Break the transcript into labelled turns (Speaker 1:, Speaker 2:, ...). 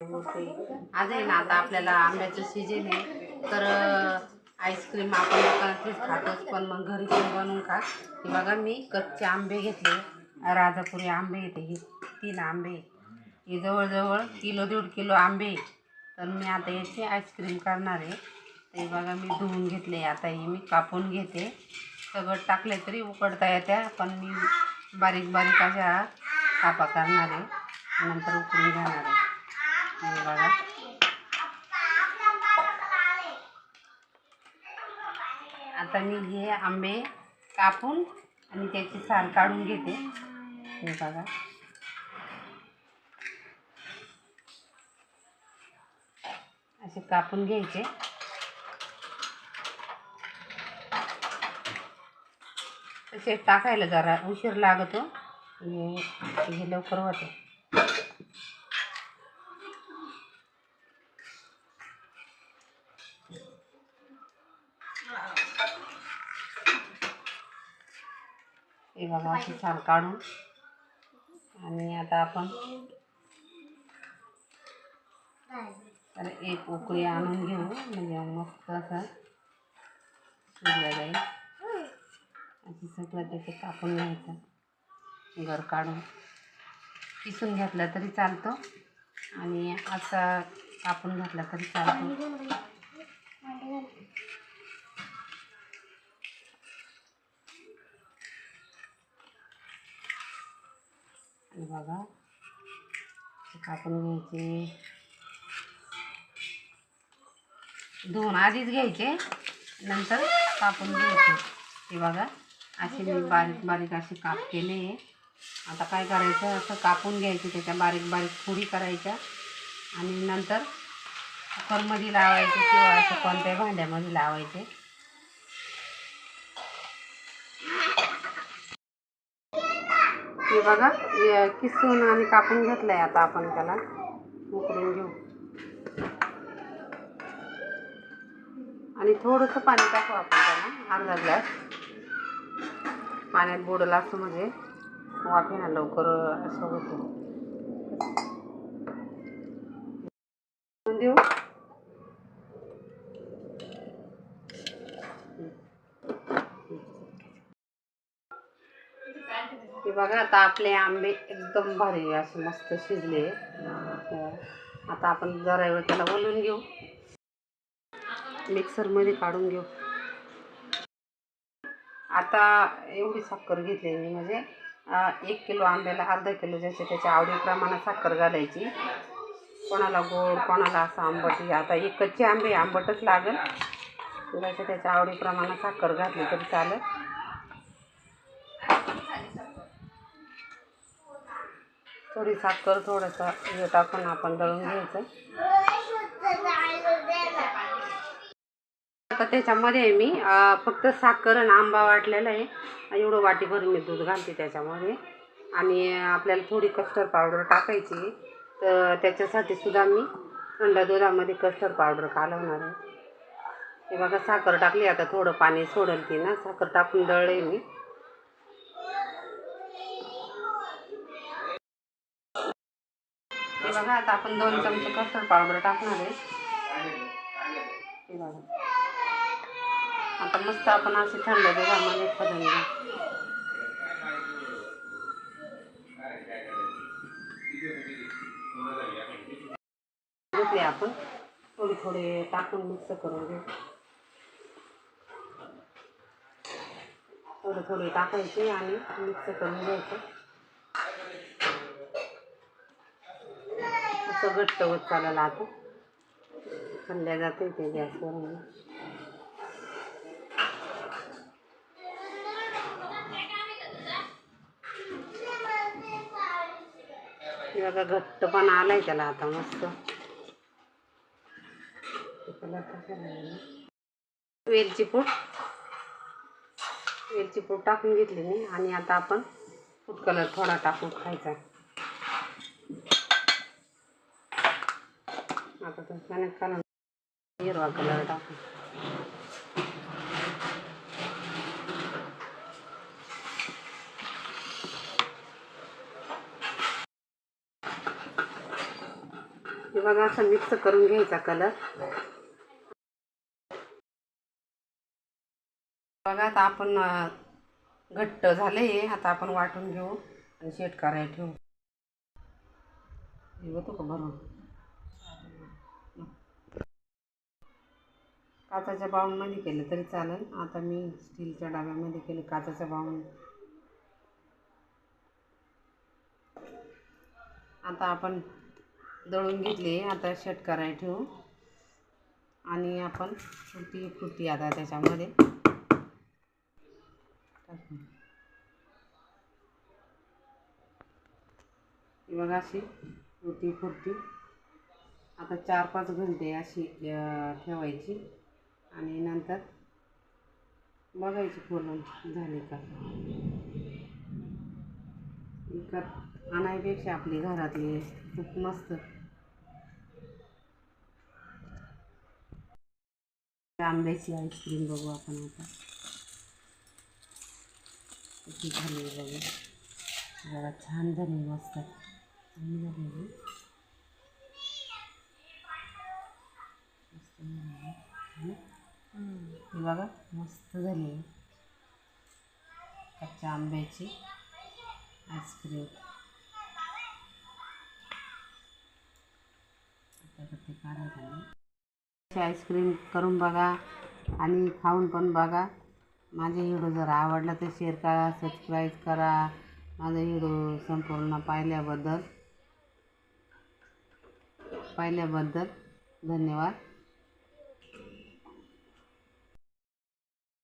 Speaker 1: आज आहे ना आता आपल्याला आंब्याचं सीजन आहे. तर आईस्क्रीम आपण दुकानातलीच खातोच पण मग घरी पण बनवून खा की बघा मी कच्चे आंबे घेतले. राजापुरी आंबे येते. हे तीन आंबे. हे जवळजवळ किलो दीड किलो आंबे. तर मी आता याची आईस्क्रीम करणार आहे. ते बघा मी धुवून घेतले. आता हे मी कापून घेते. सगळं टाकले तरी उकडता येत्या पण मी बारीक बारीक अशा कापा करणार आहे. नंतर उकडून घेणार आहे. बघा आता मी हे आंबे कापून आणि त्याची साल काढून घेते. हे बघा. असे कापून घ्यायचे. तसे टाकायला जरा उशीर लागतो. हे हे लवकर होते. हे बघा अशी साल काढून. आणि आता आपण तर एक उकळी आणून घेऊ. म्हणजे मस्त असं शिजलं जाईल. असं सगळं त्याचे कापून घ्यायचं. घर काढून. किसून घेतलं तरी चालतो. आणि असा कापून घातला तरी चालतो. बघा. कापून घ्यायचे. दोन आधीच घ्यायचे नंतर कापून घ्यायचे. हे बघा असे मी बारीक बारीक असे काप केले. आता काय करायचं असं कापून घ्यायचे त्याच्या बारीक बारीक फोडी करायच्या. आणि नंतर कुकरमध्ये लावायचे किंवा असं कोणत्याही भांड्यामध्ये लावायचे. हे बघा किसून आणि कापून घेतलंय आता आपण त्याला. उकळून घेऊ. आणि थोडंसं पाणी टाकू आपण त्याला अर्धा ग्लास. पाण्यात बुडलं असं म्हणजे वाफेना लवकर असं होतं देऊ हे बघा आता आपले आंबे एकदम भारी असे मस्त शिजले आता आपण जरा वेळ त्याला ओलून घेऊ. मिक्सरमध्ये काढून घेऊ. आता एवढी साखर घेतली मी म्हणजे एक किलो आंब्याला अर्धा किलो ज्याचे त्याच्या आवडीप्रमाणे साखर घालायची. कोणाला गोड कोणाला असं आंबट आता एक कच्चे आंबे आंबटच लागेल. ज्याच्या त्याच्या आवडीप्रमाणे साखर घातली तरी चालेल. थोडी साखर थोडंसं हे टाकून आपण दळून घ्यायचं. आता त्याच्यामध्ये मी फक्त साखर आणि आंबा वाटलेला आहे. एवढं वाटीभर मी दूध घालते त्याच्यामध्ये. आणि आपल्याला थोडी कस्टर्ड पावडर टाकायची तर त्याच्यासाठी सुद्धा मी थंड दुधामध्ये कस्टर्ड पावडर कालवणार आहे. हे बघा साखर टाकली आता थोडं पाणी सोडेल ती ना. साखर टाकून दळले मी. बघा आता आपण दोन चमचे कस्टर्ड पावडर टाकणार आहे. बघा आता मस्त आपण असे थंड दुधामध्ये फुलून घेऊ घेतले आपण. थोडे थोडे टाकून मिक्स करून घेऊ. थोडे थोडे टाकायचे आणि मिक्स करून घ्यायचं. असं घट्ट होत चालेल आता. खाल्ल्या जाते ते गॅसवर बघा घट्ट पण आलाय त्याला आता मस्त. वेलची पूड. वेलची पूड टाकून घेतली मी आणि आता आपण फूड कलर थोडा टाकून खायचा आता तो कनेक्ट करून हिरवा कलर टाकू हे बघा असं मिक्स करून घ्यायचा कलर बघा आता आपण घट्ट झाले हे. आता आपण वाटून घेऊ आणि शेट करायला ठेवू. हे होतो का भरून? काचाच्या बाउलमध्ये केलं तरी चालेल. आता मी स्टीलच्या डब्यामध्ये केलं काचाच्या बाउल. आता आपण दळून घेतले आता शेट करायला ठेवू. आणि आपण फुटी फुटी आता त्याच्यामध्ये. मग अशी फुटी फुटी आता चार पाच घंटे अशी ठेवायची. आणि नंतर बघायची फुलं झाली का? विकत आणायपेक्षा आपली घरातली खूप मस्त. आंब्याची आईस्क्रीम बघू आपण आता. किती झाली बघू. जरा छान झाली मस्त चांगली झाली आहे. मस्त झाली आहे. हं? ही बघा मस्त झाली. आहे कच्च्या आंब्याची आईस्क्रीम ते काढायचं आईस्क्रीम करून बघा आणि खाऊन पण बघा. माझे व्हिडिओ जर आवडला तर शेअर करा सबस्क्राईब करा. माझा व्हिडिओ संपूर्ण पाहिल्याबद्दल पाहिल्याबद्दल धन्यवाद.